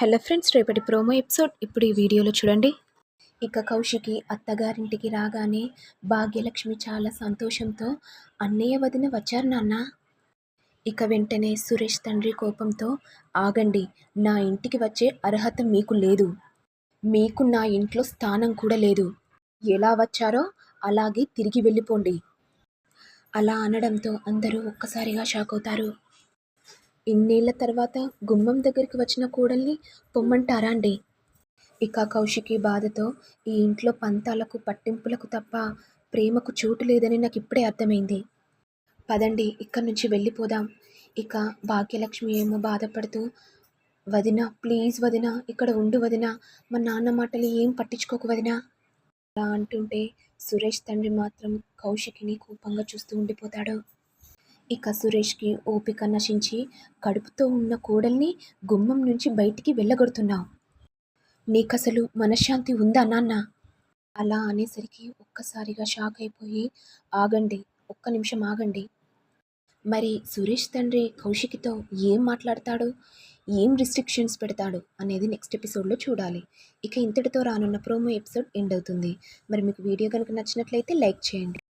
Hello friends రేపటి promo episode. ఇప్పుడు ఈ వీడియోలో చూడండి. ఇక కౌశికి అత్తగారింటికి రాగానే భాగ్యలక్ష్మి చాలా సంతోషంతో అన్నయ్య వదిన వచ్చారు నాన్న. ఇక వెంటనే సురేష్ తండ్రి కోపంతో ఆగండి నా ఇంటికి వచ్చే అర్హత మీకు లేదు. మీకు నా ఇంట్లో స్థానం కూడా లేదు. ఎలా వచ్చారో అలాగే తిరిగి వెళ్ళిపోండి. అలా అనడంతో అందరూ ఒక్కసారిగా షాక్ అవుతారు. ఇన్నేళ్ళ తర్వాత గుమ్మం దగ్గరికి వచ్చిన కూడల్ని పొమ్మంటారా అండి ఇక కౌశికి బాధతో ఈ ఇంట్లో పంతాలకు పట్టింపులకు తప్ప ప్రేమకు చోటు లేదని నాకు ఇప్పుడే అర్థమైంది. పదండి ఇక్కడి నుంచి వెళ్ళిపోదాం. ఇక భాగ్యలక్ష్మి ఏమో బాధపడుతూ వదిన ప్లీజ్ వదిన ఇక్కడ ఉండు వదిన మా నాన్న మాటలు ఏం పట్టించుకోకు వదిన. అలా అంటుంటే సురేష్ తండ్రి మాత్రం కౌశికిని కోపంగా చూస్తూ ఉండిపోతాడు. ఇక సురేష్కి ఓపిక నశించి కడుపుతో ఉన్న కోడల్ని గుమ్మం నుంచి బయటికి వెళ్ళగొడుతున్నావు. నీకసలు మనశ్శాంతి ఉందా నాన్న? అలా అనేసరికి ఒక్కసారిగా షాక్ అయిపోయి ఆగండి ఒక్క నిమిషం ఆగండి. మరి సురేష్ తండ్రి కౌశికితో ఏం మాట్లాడతాడు? ఏం రిస్ట్రిక్షన్స్ పెడతాడు అనేది నెక్స్ట్ ఎపిసోడ్లో చూడాలి. ఇక ఇంతటితో రానున్న ప్రోమో ఎపిసోడ్ ఎండ్ అవుతుంది. మరి మీకు వీడియో కనుక నచ్చినట్లయితే లైక్ చేయండి.